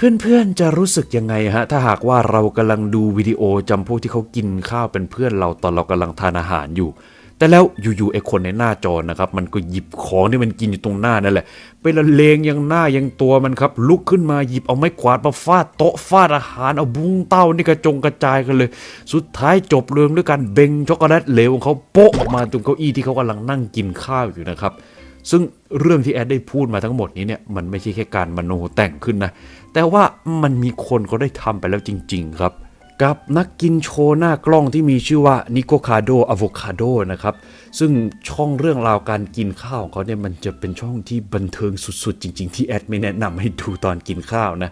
เพื่อนๆจะรู้สึกยังไงฮะ ถ้าหากว่าเรากำลังดูวิดีโอจำพวกที่เขากินข้าวเป็นเพื่อนเราตอนเรากำลังทานอาหารอยู่ แต่แล้วอยู่ๆไอ้คนในหน้าจอนะครับ มันก็หยิบของที่มันกินอยู่ตรงหน้านั่นแหละไปละเลงยังหน้ายังตัวมันครับ ลุกขึ้นมาหยิบเอาไม้กวาดมาฟาดโต๊ะฟาดอาหารเอาบุ้งเต้านี่กระจงกระจายกันเลย สุดท้ายจบเรื่องด้วยการเบงช็อกโกแลตเหลวของเขาโป๊ะออกมาตรงเก้าอี้ที่เขากำลังนั่งกินข้าวอยู่นะครับซึ่งเรื่องที่แอดได้พูดมาทั้งหมดนี้เนี่ยมันไม่ใช่แค่การมโนแต่งขึ้นนะ แต่ว่ามันมีคนเขาได้ทำไปแล้วจริง ๆ ครับ กับนักกินโชว์หน้ากล้องที่มีชื่อว่านิโกคาโดอะโวคาโดนะครับ ซึ่งช่องเรื่องราวการกินข้าวของเขาเนี่ยมันจะเป็นช่องที่บันเทิงสุดๆ จริง ๆ ที่แอดไม่แนะนำให้ดูตอนกินข้าวนะ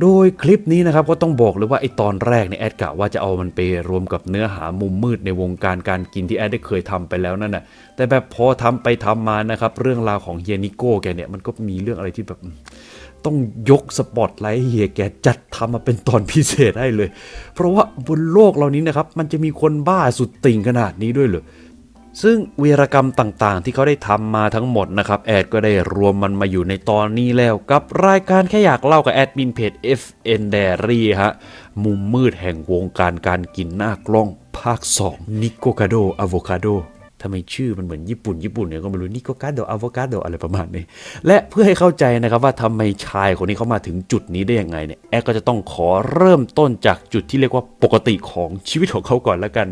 โดยคลิปนี้นะครับก็ต้องบอกเลยว่าไอตอนแรกเนี่ยแอดกะว่าจะเอามันไปรวมกับเนื้อหามุมมืดในวงการการกินที่แอดได้เคยทำไปแล้วนั่นน่ะแต่แบบพอทำไปทำมานะครับเรื่องราวของเฮียนิโก้แกเนี่ยมันก็มีเรื่องอะไรที่แบบ ต้องยกสปอตไลท์เฮียแกจัดทำมาเป็นตอนพิเศษให้เลย เพราะว่าบนโลกเรานี้นะครับ มันจะมีคนบ้าสุดติ่งขนาดนี้ด้วยเหรอซึ่งวีรกรรมต่างๆ ที่เขาได้ทำมาทั้งหมดนะครับ แอดก็ได้รวมมันมาอยู่ในตอนนี้แล้ว กับรายการแค่อยากเล่ากับแอดมินเพจ FN Diary ฮะ มุมมืดแห่งวงการการกินหน้ากล้องภาค 2 นิโกคาโดอะโวคาโด ทำไมชื่อมันเหมือนญี่ปุ่นญี่ปุ่นเนี่ยก็ไม่รู้นิโกกาโดอะโวคาโดอะไรประมาณนี้ และเพื่อให้เข้าใจนะครับว่าทำไมชายคนนี้เขามาถึงจุดนี้ได้ยังไงเนี่ยแอดก็จะต้องขอเริ่มต้นจากจุดที่เรียกว่าปกติของชีวิตของเขาก่อนแล้วกัน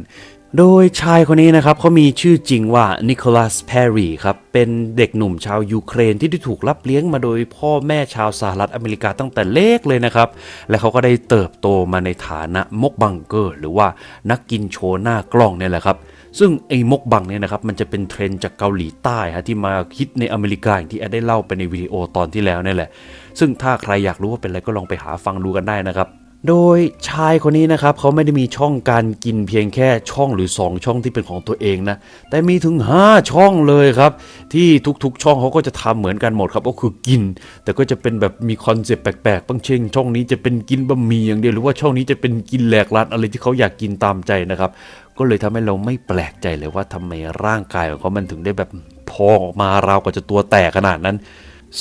โดยชายคนนี้นะครับเขามีชื่อจริงว่านิโคลัสแพรรีครับ เป็นเด็กหนุ่มชาวยูเครนที่ได้ถูกรับเลี้ยงมาโดยพ่อแม่ชาวสหรัฐอเมริกาตั้งแต่เล็กเลยนะครับ และเขาก็ได้เติบโตมาในฐานะมกบังเกอร์ หรือว่านักกินโชว์หน้ากล้องเนี่ยแหละครับ ซึ่งไอ้มกบังเนี่ยนะครับมันจะเป็นเทรนจากเกาหลีใต้ฮะที่มาฮิตในอเมริกาอย่างที่แอดได้เล่าไปในวิดีโอตอนที่แล้วนี่แหละ ซึ่งถ้าใครอยากรู้ว่าเป็นอะไรก็ลองไปหาฟังดูกันได้นะครับโดยชายคนนี้นะครับเขาไม่ได้มีช่องการกินเพียงแค่ช่องหรือ 2 ช่องที่เป็นของตัวเองนะแต่มีถึง 5 ช่องเลยครับ ที่ทุกๆ ช่องเขาก็จะทำเหมือนกันหมดครับก็คือกิน แต่ก็จะเป็นแบบมีคอนเซปต์แปลกๆบางเช่นช่องนี้จะเป็นกินบะหมี่อย่างเดียวหรือว่าช่องนี้จะเป็นกินแหลกร้านอะไรที่เขาอยากกินตามใจนะครับ ก็เลยทำให้เราไม่แปลกใจเลยว่าทำไมร่างกายของเขามันถึงได้แบบพองออกมาราวกับจะตัวแตกขนาดนั้น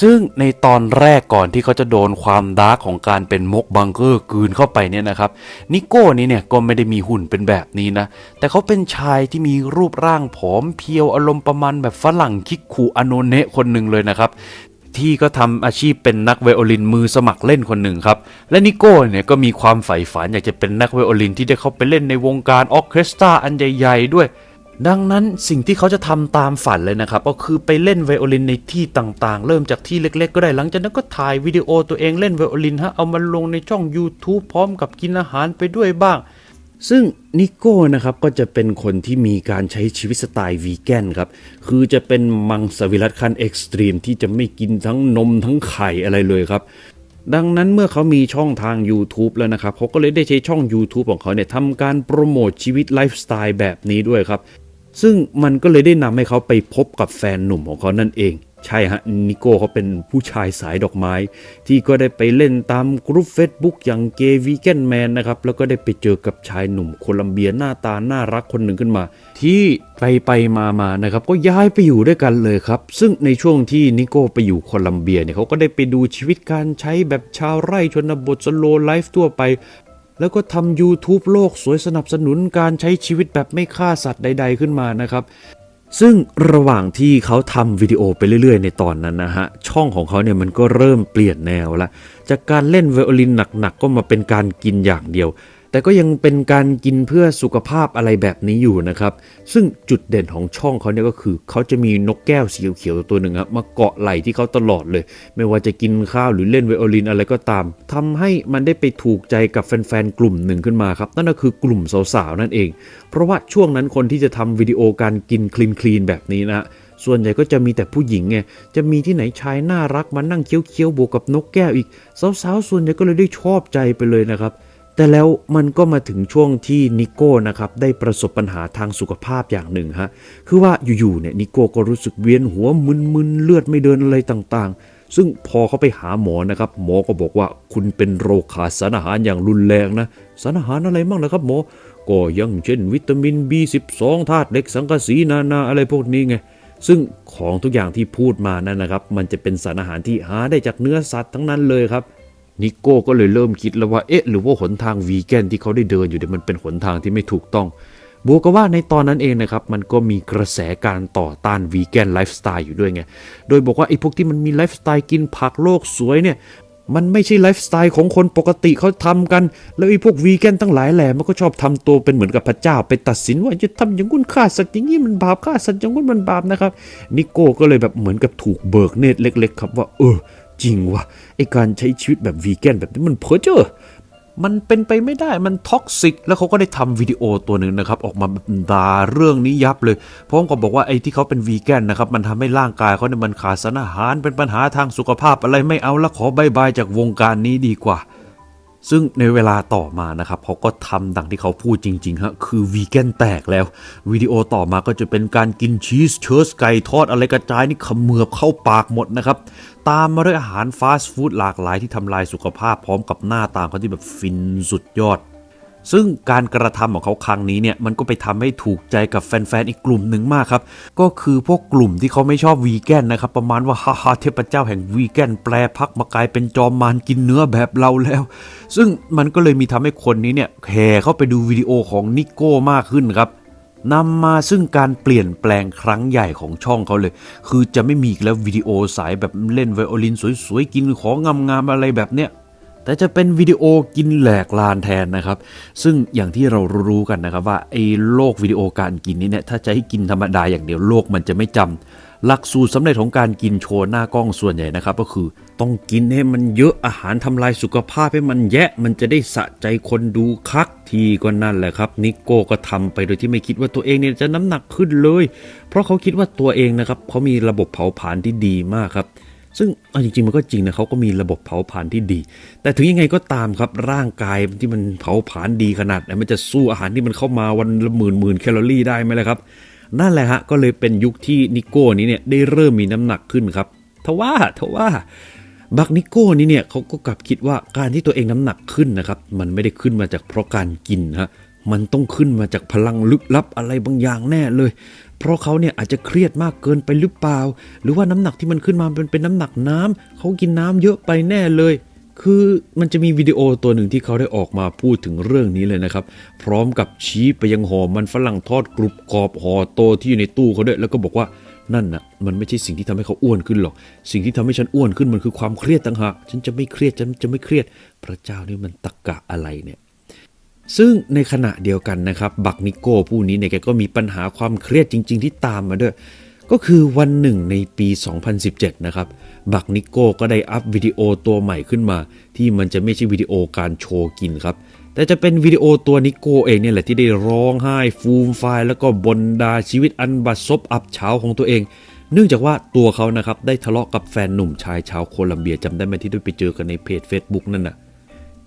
ซึ่งในตอนแรกก่อนที่เขาจะโดนความดาร์กของการเป็นมกบังเกอร์กืนเข้าไปเนี่ยนะครับ นิโก้นี้เนี่ยก็ไม่ได้มีหุ่นเป็นแบบนี้นะ แต่เขาเป็นชายที่มีรูปร่างผอมเพรียวอารมณ์ประมาณแบบฝรั่งคิกคูอโนเนะคนหนึ่งเลยนะครับ ที่ก็ทำอาชีพเป็นนักไวโอลินมือสมัครเล่นคนหนึ่งครับ และนิโก้เนี่ยก็มีความใฝ่ฝันอยากจะเป็นนักไวโอลินที่ได้เข้าไปเล่นในวงการออเคสตราอันใหญ่ๆด้วย ดังนั้นสิ่งที่เขาจะทำตามฝันเลยนะครับ ก็คือไปเล่นไวโอลินในที่ต่างๆ เริ่มจากที่เล็ก ๆ ก็ได้หลังจากนั้นก็ถ่ายวิดีโอตัวเองเล่นไวโอลินฮะเอามาลงในช่อง YouTube พร้อมกับกินอาหารไปด้วยบ้าง ซึ่งนิโก้นะครับก็จะเป็นคนที่มีการใช้ชีวิตสไตล์วีแกนครับ คือจะเป็นมังสวิรัตขั้นเอ็กซ์ตรีมที่จะไม่กินทั้งนมทั้งไข่อะไรเลยครับ ดังนั้นเมื่อเขามีช่องทาง YouTube แล้วนะครับเขาก็เลยได้ใช้ช่อง YouTube ของเขาเนี่ยทำการโปรโมทชีวิตไลฟ์สไตล์แบบนี้ด้วยครับ ซึ่งมันก็เลยได้นำให้เขาไปพบกับแฟนหนุ่มของเขานั่นเอง ใช่ฮะนิโก้เขาเป็นผู้ชายสายดอกไม้ ที่ก็ได้ไปเล่นตามกลุ่ม Facebook อย่างเกวีแกนแมนนะครับ แล้วก็ได้ไปเจอกับชายหนุ่มโคลัมเบียหน้าตาน่ารักคนหนึ่งขึ้นมา ที่ไปไปมามานะครับ ก็ย้ายไปอยู่ด้วยกันเลยครับ ซึ่งในช่วงที่นิโก้ไปอยู่โคลัมเบียเนี่ยเขาก็ได้ไปดูชีวิตการใช้แบบชาวไร่ชนบทสโลไลฟ์ทั่วไปแล้วก็ทำ YouTube โลกสวยสนับสนุนการใช้ชีวิตแบบไม่ฆ่าสัตว์ใด ๆ ขึ้นมานะครับ ซึ่งระหว่างที่เขาทำวิดีโอไปเรื่อยๆ ในตอนนั้นนะฮะ ช่องของเขาเนี่ยมันก็เริ่มเปลี่ยนแนวละ จากการเล่นไวโอลินหนักๆก็มาเป็นการกินอย่างเดียว แต่ก็ยังเป็นการกินเพื่อสุขภาพอะไรแบบนี้อยู่นะครับ ซึ่งจุดเด่นของช่องเขาเนี่ยก็คือเขาจะมีนกแก้วสีเขียวตัวหนึ่งครับมาเกาะไหล่ที่เขาตลอดเลย ไม่ว่าจะกินข้าวหรือเล่นไวโอลินอะไรก็ตามทำให้มันได้ไปถูกใจกับแฟนๆกลุ่มหนึ่งขึ้นมาครับ นั่นก็คือกลุ่มสาวๆนั่นเอง เพราะว่าช่วงนั้นคนที่จะทำวิดีโอการกินคลีนคลีนๆแบบนี้นะส่วนใหญ่ก็จะมีแต่ผู้หญิงไง จะมีที่ไหนชายน่ารักมานั่งเคี้ยวๆบวกกับนกแก้วอีก สาวๆส่วนใหญ่ก็เลยได้ชอบใจไปเลยนะครับ แต่แล้วมันก็มาถึงช่วงที่นิโก้นะครับได้ประสบปัญหาทางสุขภาพอย่างหนึ่งฮะคือว่าอยู่ๆเนี่ยนิโก้ก็รู้สึกเวียนหัวมึนๆเลือดไม่เดินอะไรต่างๆ ซึ่งพอเขาไปหาหมอนะครับ หมอก็บอกว่าคุณเป็นโรคขาดสารอาหารอย่างรุนแรงนะสารอาหารอะไรบ้างนะครับหมอก็ยังเช่น วิตามิน B12 ธาตุเหล็กสังกะสีนานาอะไรพวกนี้ไงซึ่งของทุกอย่างที่พูดมานั่นนะครับ มันจะเป็นสารอาหารที่หาได้จากเนื้อสัตว์ทั้งนั้นเลยครับ นิโก้ก็เลยเริ่มคิดแล้วว่าเอ๊ะหรือว่าหนทางวีแกนที่เขาได้เดินอยู่เนี่ยมันเป็นหนทางที่ไม่ถูกต้องบวกกับว่าในตอนนั้นเองนะครับ มันก็มีกระแสการต่อต้านวีแกนไลฟ์สไตล์อยู่ด้วยไง โดยบอกว่าไอ้พวกที่มันมีไลฟ์สไตล์กินผักโลกสวยเนี่ย มันไม่ใช่ไลฟ์สไตล์ของคนปกติเขาทำกัน แล้วไอ้พวกวีแกนตั้งหลายแหล่มันก็ชอบทำตัวเป็นเหมือนกับพระเจ้า ไปตัดสินว่าจะทำอย่างงู้นฆ่าสัตว์อย่างนี้มันบาปฆ่าสัตว์อย่างงู้นมันบาปนะครับนิโก้ก็เลยแบบเหมือนกับถูกเบิกเนตรเล็ก ๆ ครับว่าเออ จริงว่ะไอการใช้ชีวิตแบบวีแกนแบบนี้มันเพ้อเจ้อมันเป็นไปไม่ได้มันท็อกซิก แล้วเขาก็ได้ทำวิดีโอตัวหนึ่งนะครับ ออกมาด่าเรื่องนี้ยับเลยพร้อมกับบอกว่าไอ้ที่เขาเป็นวีแกนนะครับ มันทำให้ร่างกายเขาเนี่ยมันขาดสารอาหารเป็นปัญหาทางสุขภาพอะไรไม่เอาแล้วขอบายบายจากวงการนี้ดีกว่า ซึ่งในเวลาต่อมานะครับเขาก็ทำดังที่เขาพูดจริงๆฮะคือวีแกนแตกแล้ว วิดีโอต่อมาก็จะเป็นการกินชีสเชิร์สไก่ทอดอะไรกระจายนี่ขมือบเข้าปากหมดนะครับ ตามมาด้วยอาหารฟาสต์ฟู้ดหลากหลายที่ทำลายสุขภาพพร้อมกับหน้าตาเขาที่แบบฟินสุดยอด ซึ่งการกระทำของเขาครั้งนี้เนี่ยมันก็ไปทำให้ถูกใจกับแฟนๆอีกกลุ่มหนึ่งมากครับ ก็คือพวกกลุ่มที่เขาไม่ชอบวีแกนนะครับ ประมาณว่าฮ่าฮ่าเทพเจ้าแห่งวีแกนแปลพักมากลายเป็นจอมมารกินเนื้อแบบเราแล้ว ซึ่งมันก็เลยมีทำให้คนนี้เนี่ยแห่เข้าไปดูวิดีโอของนิโก้มากขึ้นครับนำมาซึ่งการเปลี่ยนแปลงครั้งใหญ่ของช่องเขาเลย คือจะไม่มีแล้ววิดีโอสายแบบเล่นไวโอลินสวยๆ กินของงามๆอะไรแบบเนี้ย แต่จะเป็นวิดีโอกินแหลกลานแทนนะครับ ซึ่งอย่างที่เรารู้กันนะครับว่าไอ้โลกวิดีโอการกินนี้เนี่ยถ้าจะให้กินธรรมดาอย่างเดียวโลกมันจะไม่จำหลักสูตรสำเร็จของการกินโชว์หน้ากล้องส่วนใหญ่นะครับ ก็คือต้องกินให้มันเยอะอาหารทำลายสุขภาพให้มันแยะ มันจะได้สะใจคนดูคักทีก็นั่นแหละครับ นิโก้ก็ทำไปโดยที่ไม่คิดว่าตัวเองเนี่ยจะน้ำหนักขึ้นเลย เพราะเขาคิดว่าตัวเองนะครับเขามีระบบเผาผลาญที่ดีมากครับ ซึ่งเอาจริงๆมันก็จริงนะเขาก็มีระบบเผาผลาญที่ดี แต่ถึงยังไงก็ตามครับร่างกายที่มันเผาผลาญดีขนาดไหนมันจะสู้อาหารที่มันเข้ามาวันละหมื่นหมื่นแคลอรี่ได้ไหมล่ะครับ นั่นแหละฮะก็เลยเป็นยุคที่นิโก้นี้เนี่ยได้เริ่มมีน้ำหนักขึ้นครับทว่าทว่าบักนิโก้นี่เนี่ยเขาก็กลับคิดว่าการที่ตัวเองน้ำหนักขึ้นนะครับ มันไม่ได้ขึ้นมาจากเพราะการกินฮะมันต้องขึ้นมาจากพลังลึกลับอะไรบางอย่างแน่เลย เพราะเขาเนี่ยอาจจะเครียดมากเกินไปหรือเปล่า หรือว่าน้ำหนักที่มันขึ้นมาเป็นเป็นน้ำหนักน้ำเขากินน้ำเยอะไปแน่เลย คือมันจะมีวิดีโอตัวหนึ่งที่เขาได้ออกมาพูดถึงเรื่องนี้เลยนะครับ พร้อมกับชี้ไปยังห่อมันฝรั่งทอดกรุบกรอบห่อโตที่อยู่ในตู้เขาด้วยแล้วก็บอกว่านั่นน่ะมันไม่ใช่สิ่งที่ทำให้เขาอ้วนขึ้นหรอก สิ่งที่ทำให้ฉันอ้วนขึ้นมันคือความเครียดต่างหากฉันจะไม่เครียดฉันจะไม่เครียด พระเจ้านี่มันตะกะอะไรเนี่ย ซึ่งในขณะเดียวกันนะครับบักนิโก้ผู้นี้เนี่ยแกก็มีปัญหาความเครียดจริง ๆ ที่ตามมาด้วย ก็คือวันหนึ่งในปี 2017 นะครับบักนิโก้ก็ได้อัพวิดีโอตัวใหม่ขึ้นมา ที่มันจะไม่ใช่วิดีโอการโชว์กินครับ แต่จะเป็นวิดีโอตัวนิโก้เองเนี่ยแหละที่ได้ร้องไห้ฟูมไฟแล้วก็บนดาชีวิตอันบัดซบอับเฉาของตัวเองเนื่องจากว่าตัวเขานะครับได้ทะเลาะกับแฟนหนุ่มชายชาวโคลัมเบียจำได้ไหมที่ได้ไปเจอกันในเพจ Facebook นั่นน่ะ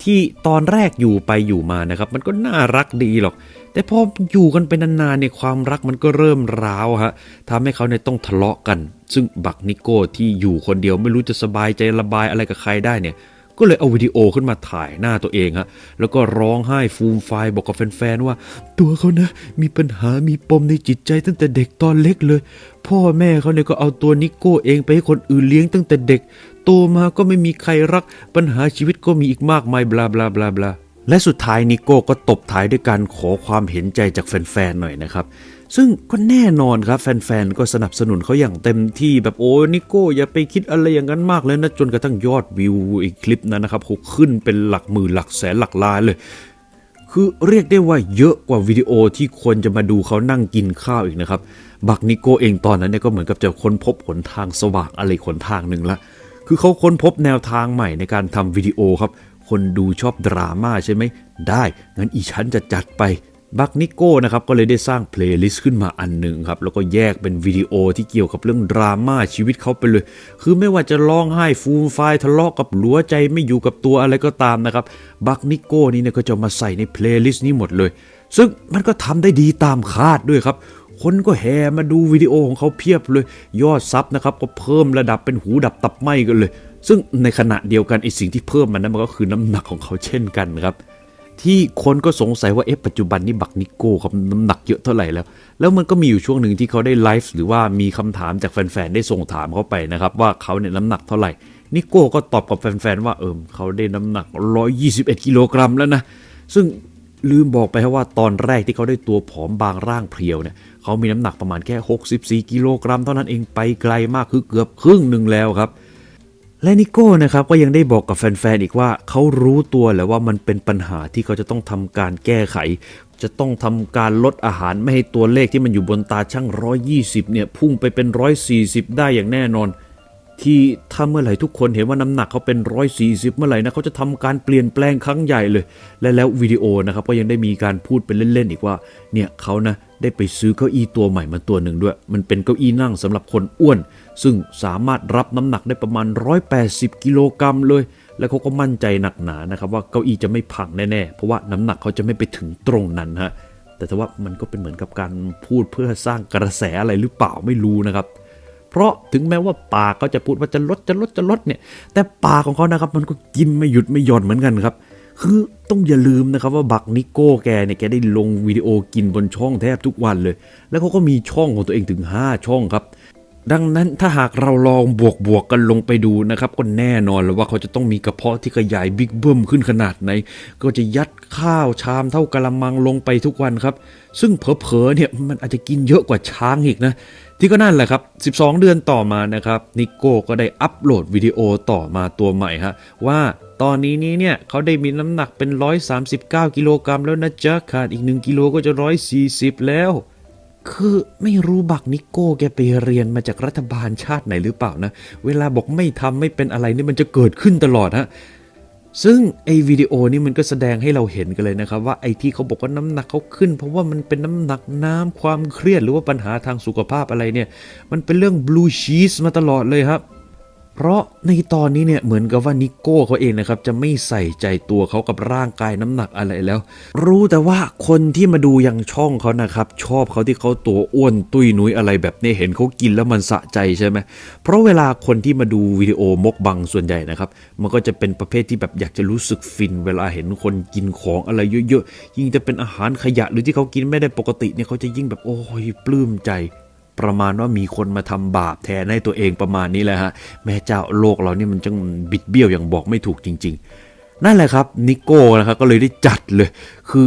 ที่ตอนแรกอยู่ไปอยู่มานะครับ มันก็น่ารักดีหรอก แต่พออยู่กันไปนานๆเนี่ยความรักมันก็เริ่มร้าวฮะทำให้เขาเนี่ยต้องทะเลาะกัน ซึ่งบักนิโก้ที่อยู่คนเดียวไม่รู้จะสบายใจระบายอะไรกับใครได้เนี่ย ก็เลยเอาวิดีโอขึ้นมาถ่ายหน้าตัวเองฮะแล้วก็ร้องไห้ฟูมไฟบอกกับแฟนๆว่า ตัวเขานะ มีปัญหามีปมในจิตใจตั้งแต่เด็กตอนเล็กเลย พ่อแม่เขาเนี่ยก็เอาตัวนิโก้เองไปให้คนอื่นเลี้ยงตั้งแต่เด็ก โตมาก็ไม่มีใครรัก ปัญหาชีวิตก็มีอีกมากมายบลาบลาบลาบลาและสุดท้ายนิโก้ก็ตบท้ายด้วยการขอความเห็นใจจากแฟนๆหน่อยนะครับซึ่งก็แน่นอนครับแฟนๆ ก็สนับสนุนเขาอย่างเต็มที่แบบโอ้นิโก้อย่าไปคิดอะไรอย่างนั้นมากเลยนะ จนกระทั่งยอดวิวอีกคลิปนั้นนะครับเขาขึ้นเป็นหลักหมื่นหลักแสนหลักล้านเลย คือเรียกได้ว่าเยอะกว่าวิดีโอที่คนจะมาดูเขานั่งกินข้าวอีกนะครับ บักนิโก้เองตอนนั้นเนี่ยก็เหมือนกับจะค้นพบหนทางสว่างอะไรหนทางหนึ่งละ คือเขาค้นพบแนวทางใหม่ในการทำวิดีโอครับ คนดูชอบดราม่าใช่ไหม ได้ งั้นอีฉันจะจัดไป บักนิโก้นะครับ ก็เลยได้สร้างเพลย์ลิสต์ขึ้นมาอันหนึ่งครับ แล้วก็แยกเป็นวิดีโอที่เกี่ยวกับเรื่องดราม่าชีวิตเขาไปเลย คือไม่ว่าจะร้องไห้ฟูมไฟายทะเลาะกับหลัวใจไม่อยู่กับตัวอะไรก็ตามนะครับ บักนิโก้นี่เนี่ยก็จะมาใส่ในเพลย์ลิสต์นี้หมดเลย ซึ่งมันก็ทำได้ดีตามคาดด้วยครับ คนก็แห่มาดูวิดีโอของเขาเพียบเลย ยอดซับนะครับก็เพิ่มระดับเป็นหูดับตับไหมกันเลย ซึ่งในขณะเดียวกันไอสิ่งที่เพิ่มมันนั้นมันก็คือน้ำหนักของเขาเช่นกันครับที่คนก็สงสัยว่าเอ๊ะปัจจุบันนี้บักนิโก้เขาน้ำหนักเยอะเท่าไหร่แล้ว แล้วมันก็มีอยู่ช่วงหนึ่งที่เขาได้ไลฟ์หรือว่ามีคำถามจากแฟนๆได้ส่งถามเขาไปนะครับ ว่าเขาเนี่ยน้ำหนักเท่าไหร่ นิโก้ก็ตอบกับแฟนๆว่าเอิมเขาได้น้ำหนัก 121 กิโลกรัมแล้วนะ ซึ่ง ลืมบอกไปครับว่าตอนแรกที่เขาได้ตัวผอมบางร่างเพรียวเนี่ยเขามีน้ำหนักประมาณแค่ 64 กิโลกรัมเท่านั้นเองไปไกลมากคือเกือบครึ่งหนึ่งแล้วครับ และนิโก้นะครับก็ยังได้บอกกับแฟนๆอีกว่าเขารู้ตัวแหละว่ามันเป็นปัญหาที่เขาจะต้องทำการแก้ไข จะต้องทำการลดอาหารไม่ให้ตัวเลขที่มันอยู่บนตาช่าง 120 เนี่ยพุ่งไปเป็น 140 ได้อย่างแน่นอน ที่ถ้าเมื่อไหร่ทุกคนเห็นว่าน้ำหนักเขาเป็น 140 เมื่อไหร่นะเขาจะทำการเปลี่ยนแปลงครั้งใหญ่เลย และแล้ววิดีโอนะครับก็ยังได้มีการพูดเป็นเล่นๆอีกว่าเนี่ยเขานะได้ไปซื้อเก้าอี้ตัวใหม่มาตัวหนึ่งด้วย มันเป็นเก้าอี้นั่งสำหรับคนอ้วน ซึ่งสามารถรับน้ำหนักได้ประมาณ 180 กิโลกรัมเลย แล้วเขาก็มั่นใจหนักหนานะครับว่าเก้าอี้จะไม่พังแน่ๆ เพราะว่าน้ำหนักเขาจะไม่ไปถึงตรงนั้นฮะแต่ถ้าว่ามันก็เป็นเหมือนกับการพูดเพื่อสร้างกระแสอะไรหรือเปล่าไม่รู้นะครับ เพราะถึงแม้ว่าปากเขาจะพูดว่าจะลดจะลดจะลดเนี่ย แต่ปากของเขานะครับ มันก็กินไม่หยุดไม่หย่อนเหมือนกันครับ คือต้องอย่าลืมนะครับว่าบักนิโก้แกเนี่ยแกได้ลงวิดีโอกินบนช่องแทบทุกวันเลย แล้วเขาก็มีช่องของตัวเองถึง 5 ช่องครับดังนั้นถ้าหากเราลองบวกบวกกันลงไปดูนะครับ ก็แน่นอนเลยว่าเขาจะต้องมีกระเพาะที่ขยายบิ๊กเบิ้มขึ้นขนาดไหน ก็จะยัดข้าวชามเท่ากะละมังลงไปทุกวันครับ ซึ่งเผลอๆเนี่ยมันอาจจะกินเยอะกว่าช้างอีกนะ ที่ก็นั่นแหละครับ 12 เดือนต่อมานะครับนิโก้ก็ได้อัปโหลดวิดีโอต่อมาตัวใหม่ฮะว่าตอนนี้นี้เนี่ยเขาได้มีน้ำหนักเป็น 139 กิโลกรัมแล้วนะจ๊ะขาดอีก 1 กิโลก็จะ 140 แล้ว คือไม่รู้บักนิโก้แกไปเรียนมาจากรัฐบาลชาติไหนหรือเปล่านะ เวลาบอกไม่ทำไม่เป็นอะไรนี่มันจะเกิดขึ้นตลอดฮะ ซึ่งไอ้วิดีโอนี้มันก็แสดงให้เราเห็นกันเลยนะครับ ว่าไอ้ที่เขาบอกว่าน้ำหนักเขาขึ้น เพราะว่ามันเป็นน้ำหนักน้ำความเครียดหรือว่าปัญหาทางสุขภาพอะไรเนี่ย มันเป็นเรื่องบลูชีสมาตลอดเลยครับ เพราะในตอนนี้เนี่ยเหมือนกับว่านิโก้เขาเองนะครับจะไม่ใส่ใจตัวเขากับร่างกายน้ำหนักอะไรแล้ว รู้แต่ว่าคนที่มาดูยังช่องเขานะครับชอบเขาที่เขาตัวอ้วนตุ้ยนุ้ยอะไรแบบนี้เห็นเขากินแล้วมันสะใจใช่ไหมเพราะเวลาคนที่มาดูวิดีโอมกบังส่วนใหญ่นะครับมันก็จะเป็นประเภทที่แบบอยากจะรู้สึกฟิน เวลาเห็นคนกินของอะไรเยอะๆยิ่งจะเป็นอาหารขยะหรือที่เขากินไม่ได้ปกติเนี่ยเขาจะยิ่งแบบโอ้ยปลื้มใจ ประมาณว่ามีคนมาทำบาปแทนให้ตัวเองประมาณนี้แหละฮะแม่เจ้าโลกเรานี่มันจังบิดเบี้ยวอย่างบอกไม่ถูกจริง ๆ นั่นแหละครับนิโก้นะครับก็เลยได้จัดเลย คือ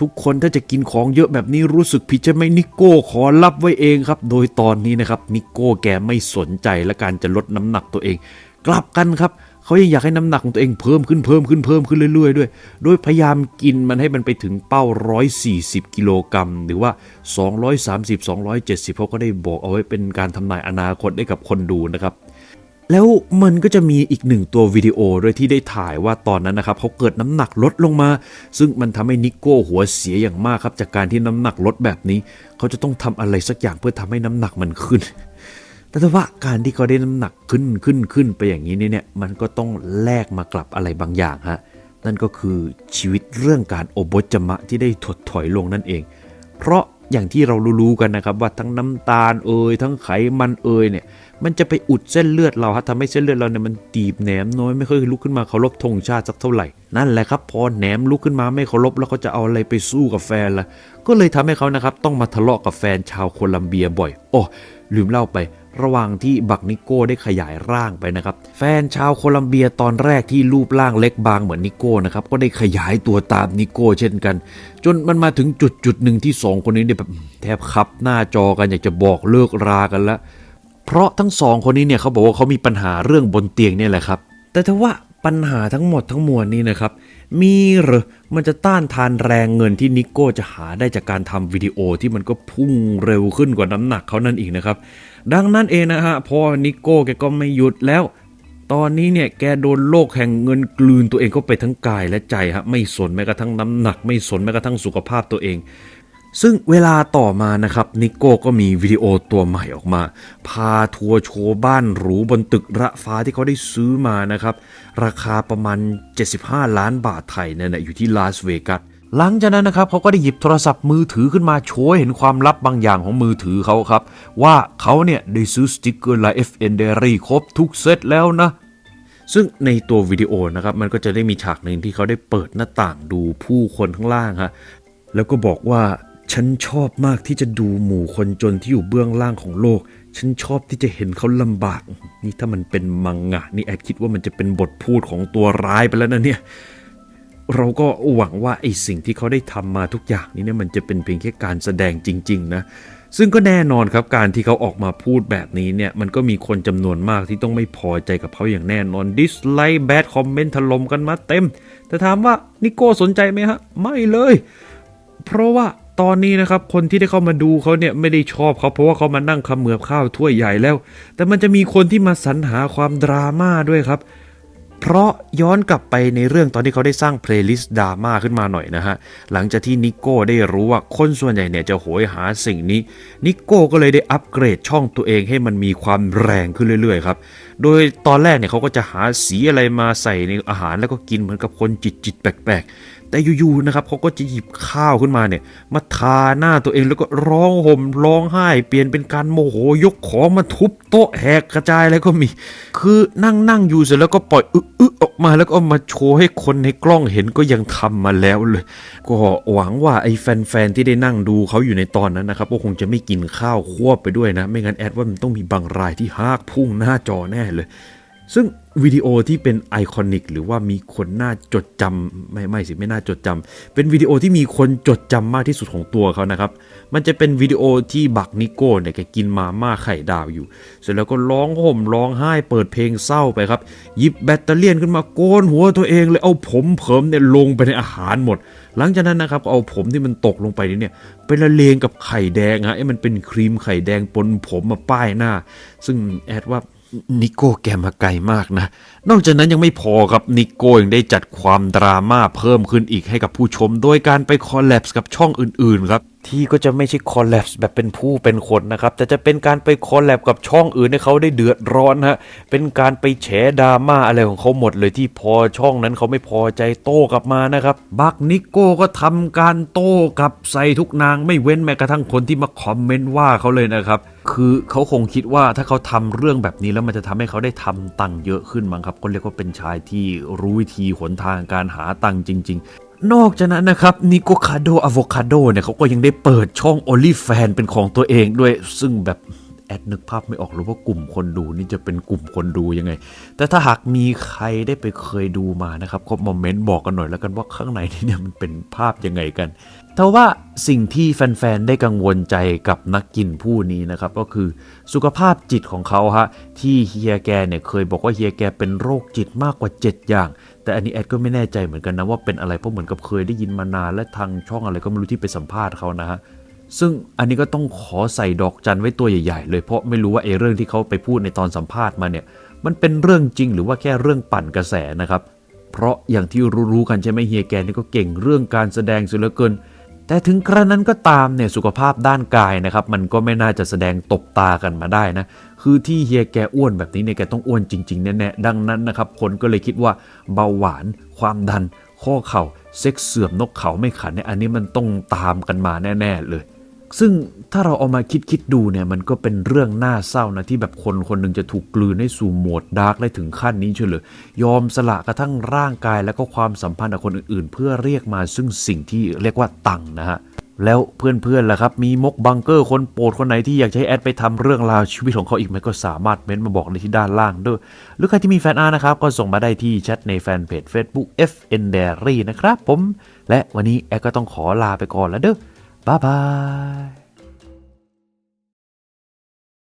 ทุกคนถ้าจะกินของเยอะแบบนี้รู้สึกผิดใช่ไหมนิโก้ขอรับไว้เองครับ โดยตอนนี้นะครับนิโก้แกไม่สนใจและการจะลดน้ำหนักตัวเอง กลับกันครับ เขายังอยากให้น้ำหนักของตัวเองเพิ่มขึ้นเพิ่มขึ้นเพิ่มขึ้นเรื่อย ๆ ด้วย โดยพยายามกินมันให้มันไปถึงเป้า 140 กิโลกรัมหรือว่า 230 270เขาก็ได้บอกเอาไว้เป็นการทำนายอนาคตให้กับคนดูนะครับแล้วมันก็จะมีอีกหนึ่งตัววิดีโอด้วยที่ได้ถ่ายว่าตอนนั้นนะครับเขาเกิดน้ำหนักลดลงมา ซึ่งมันทำให้นิโก้หัวเสียอย่างมากครับ จากการที่น้ำหนักลดแบบนี้ เขาจะต้องทำอะไรสักอย่างเพื่อทำให้น้ำหนักมันขึ้น แต่ว่าการที่เขาได้น้ำหนักขึ้นขึ้นขึ้นไปอย่างนี้เนี่ยมันก็ต้องแลกมากลับอะไรบางอย่างฮะนั่นก็คือชีวิตเรื่องการโอบจมะที่ได้ถดถอยลงนั่นเอง เพราะอย่างที่เรารู้ๆกันนะครับว่าทั้งน้ำตาลเอ่ยทั้งไขมันเอ่ยเนี่ยมันจะไปอุดเส้นเลือดเราฮะทำให้เส้นเลือดเราเนี่ยมันตีบแหนมน้อยไม่ค่อยลุกขึ้นมาเคารพธงชาติสักเท่าไหร่นั่นแหละครับพอแหนมลุกขึ้นมาไม่เคารพแล้วเขาจะเอาอะไรไปสู้กับแฟนละก็เลยทำให้เขานะครับต้องมาทะเลาะกับแฟนชาวโคลัมเบียบ่อย โอ้ลืมเล่าไป ระหว่างที่บักนิโก้ได้ขยายร่างไปนะครับ แฟนชาวโคลัมเบียตอนแรกที่รูปร่างเล็กบางเหมือนนิโก้นะครับ ก็ได้ขยายตัวตามนิโก้เช่นกัน จนมันมาถึงจุดจุดหนึ่งที่สองคนนี้เนี่ยแบบแทบขับหน้าจอกันอยากจะบอกเลิกรากันล้วเพราะทั้งสองคนนี้เนี่ยเขาบอกว่าเขามีปัญหาเรื่องบนเตียงเนี่ยแหละครับ แต่ถ้าว่าปัญหาทั้งหมดทั้งมวลนี้นะครับ มีเหรือมันจะต้านทานแรงเงินที่นิโก้จะหาได้จากการทำวิดีโอที่มันก็พุ่งเร็วขึ้นกว่าน้ำหนักเขานั่นอีกนะครับ ดังนั้นเองนะฮะพอนิโก้แกก็ไม่หยุดแล้ว ตอนนี้เนี่ยแกโดนโลกแห่งเงินกลืนตัวเองเข้าไปทั้งกายและใจฮะไม่สนแม้กระทั่งน้ำหนัก ไม่สนแม้กระทั่งสุขภาพตัวเอง ซึ่งเวลาต่อมานะครับนิโก้ก็มีวิดีโอตัวใหม่ออกมา พาทัวร์โชว์บ้านหรูบนตึกระฟ้าที่เขาได้ซื้อมานะครับ ราคาประมาณ 75 ล้านบาทไทยเนี่ยอยู่ที่ลาสเวกัส หลังจากนั้นนะครับเขาก็ได้หยิบโทรศัพท์มือถือขึ้นมาโชว์เห็นความลับบางอย่างของมือถือเขาครับ ว่าเขาเนี่ยได้ซื้อสติกเกอร์ลฟ์ FN Diary ครบทุกเซตแล้วนะ ซึ่งในตัววิดีโอนะครับ มันก็จะได้มีฉากหนึ่งที่เขาได้เปิดหน้าต่างดูผู้คนข้างล่างฮะแล้วก็บอกว่าฉันชอบมากที่จะดูหมู่คนจนที่อยู่เบื้องล่างของโลก ฉันชอบที่จะเห็นเขาลำบาก นี่ถ้ามันเป็นมังงะนี่แอดคิดว่ามันจะเป็นบทพูดของตัวร้ายไปแล้วนะเนี่ย เราก็หวังว่าไอ้สิ่งที่เขาได้ทำมาทุกอย่างนี้เนี่ยมันจะเป็นเพียงแค่การแสดงจริง ๆ นะ ซึ่งก็แน่นอนครับการที่เขาออกมาพูดแบบนี้เนี่ยมันก็มีคนจำนวนมากที่ต้องไม่พอใจกับเขาอย่างแน่นอนดิสไลค์แบดคอมเมนต์ถล่มกันมาเต็ม แต่ถามว่านิโก้สนใจไหมฮะ ไม่เลย เพราะว่าตอนนี้นะครับคนที่ได้เข้ามาดูเขาเนี่ยไม่ได้ชอบเขาเพราะว่าเขามานั่งเขมือบข้าวถ้วยใหญ่แล้ว แต่มันจะมีคนที่มาสรรหาความดราม่าด้วยครับ เพราะย้อนกลับไปในเรื่องตอนที่เขาได้สร้างเพลย์ลิสต์ดราม่าขึ้นมาหน่อยนะฮะ หลังจากที่นิโก้ได้รู้ว่าคนส่วนใหญ่เนี่ยจะโหยหาสิ่งนี้ นิโก้ก็เลยได้อัปเกรดช่องตัวเองให้มันมีความแรงขึ้นเรื่อยๆครับ โดยตอนแรกเนี่ยเขาก็จะหาสีอะไรมาใส่ในอาหารแล้วก็กินเหมือนกับคนจิตจิตแปลกๆ แต่อยู่ๆนะครับเขาก็จะหยิบข้าวขึ้นมาเนี่ย มาทาหน้าตัวเองแล้วก็ร้องห่มร้องไห้ เปลี่ยนเป็นการโมโหยกของมาทุบโต๊ะแหกกระจายอะไรก็มี คือนั่งนั่งอยู่เสร็จแล้วก็ปล่อยอึอึออกมาแล้วก็มาโชว์ให้คนในกล้องเห็นก็ยังทำมาแล้วเลย ก็หวังว่าไอ้แฟนๆที่ได้นั่งดูเขาอยู่ในตอนนั้นนะครับก็คงจะไม่กินข้าวควบไปด้วยนะ ไม่งั้นแอดว่ามันต้องมีบางรายที่ฮากพุ่งหน้าจอแน่เลย ซึ่งวิดีโอที่เป็นไอคอนิกหรือว่ามีคนน่าจดจำไม่ไม่สิไม่น่าจดจำเป็นวิดีโอที่มีคนจดจำมากที่สุดของตัวเขานะครับ มันจะเป็นวิดีโอที่บักนิโก้เนี่ยแกกินมาม่าไข่ดาวอยู่ เสร็จแล้วก็ร้องห่มร้องไห้เปิดเพลงเศร้าไปครับหยิบแบตเตอรี่นขึ้นมาโกนหัวตัวเองเลยเอาผมเผิมเนี่ยลงไปในอาหารหมด หลังจากนั้นนะครับเอาผมที่มันตกลงไปนี่เนี่ยไปละเลงกับไข่แดงฮะไอ้มันเป็นครีมไข่แดงปนผมมาป้ายหน้า ซึ่งแอดว่า นิโก้แกมาไกลมากนะ นอกจากนั้นยังไม่พอครับนิโก้ยังได้จัดความดราม่าเพิ่มขึ้นอีกให้กับผู้ชม โดยการไปคอลแลบกับช่องอื่นๆครับ ที่ก็จะไม่ใช่คอลแลบแบบเป็นผู้เป็นคนนะครับ แต่จะเป็นการไปคอลแลบกับช่องอื่นให้เขาได้เดือดร้อนฮะ เป็นการไปแฉดราม่าอะไรของเขาหมดเลยที่พอช่องนั้นเขาไม่พอใจโต้กลับมานะครับ บักนิโก้ก็ทำการโต้กลับใส่ทุกนางไม่เว้นแม้กระทั่งคนที่มาคอมเมนต์ว่าเขาเลยนะครับคือเขาคงคิดว่าถ้าเขาทำเรื่องแบบนี้แล้วมันจะทำให้เขาได้ทำตังค์เยอะขึ้นมั้งครับ ก็เรียกว่าเป็นชายที่รู้วิธีหนทางการหาตังค์จริง ๆ นอกจากนั้นนะครับนิโกคาโดอะโวคาโดเนี่ยเขาก็ยังได้เปิดช่อง o n l y f a n เป็นของตัวเองด้วยซึ่งแบบแอดนึกภาพไม่ออกหรือว่ากลุ่มคนดูนี่จะเป็นกลุ่มคนดูยังไง แต่ถ้าหากมีใครได้ไปเคยดูมานะครับก็มาเมนต์บอกกันหน่อยแล้วกันว่าข้างในนี่เนี่ยมันเป็นภาพยังไงกัน แต่ว่าสิ่งที่แฟนๆ ได้กังวลใจกับนักกินผู้นี้นะครับ ก็คือสุขภาพจิตของเขาฮะที่เฮียแกเนี่ยเคยบอกว่าเฮียแกเป็นโรคจิตมากกว่า 7 อย่าง แต่อันนี้แอดก็ไม่แน่ใจเหมือนกันนะว่าเป็นอะไรเพราะเหมือนกับเคยได้ยินมานานและทางช่องอะไรก็ไม่รู้ที่ไปสัมภาษณ์เขานะฮะซึ่งอันนี้ก็ต้องขอใส่ดอกจันไว้ตัวใหญ่ ๆ เลยเพราะไม่รู้ว่าไอ้เรื่องที่เขาไปพูดในตอนสัมภาษณ์มาเนี่ยมันเป็นเรื่องจริงหรือว่าแค่เรื่องปั่นกระแสนะครับเพราะอย่างที่รู้ๆกันใช่ไหมเฮียแกนี่ก็เก่งเรื่องการแสดงสียเหลือเกิน แต่ถึงกระนั้นก็ตามเนี่ยสุขภาพด้านกายนะครับ มันก็ไม่น่าจะแสดงตบตากันมาได้นะ คือที่เฮียแกอ้วนแบบนี้เนี่ยแกต้องอ้วนจริงๆแน่ๆดังนั้นนะครับคนก็เลยคิดว่าเบาหวาน ความดัน ข้อเข่าเซ็กเสื่อมนกเขาไม่ขันเนี่ยอันนี้มันต้องตามกันมาแน่ ๆ เลย ซึ่งถ้าเราเอามาคิดคิดดูเนี่ยมันก็เป็นเรื่องน่าเศร้านะที่แบบคนคนหนึ่งจะถูกกลืนให้สู่โหมดดาร์กได้ถึงขั้นนี้เฉยเลยยอมสละกระทั่งร่างกายและก็ความสัมพันธ์กับคนอื่นๆ เพื่อเรียกมาซึ่งสิ่งที่เรียกว่าตังนะฮะแล้วเพื่อนๆล่ะครับ มีมกบังเกอร์คนโปรดคนไหนที่อยากจะให้แอดไปทำเรื่องราวชีวิตของเขาอีกไหมก็สามารถเม้นต์มาบอกในที่ด้านล่างด้วย หรือใครที่มีแฟนอาร์นะครับ ก็ส่งมาได้ที่แชทในแฟนเพจ Facebook FN Diary นะครับผม และวันนี้แอดก็ต้องขอลาไปก่อนแล้วเด้อ บ๊ายบาย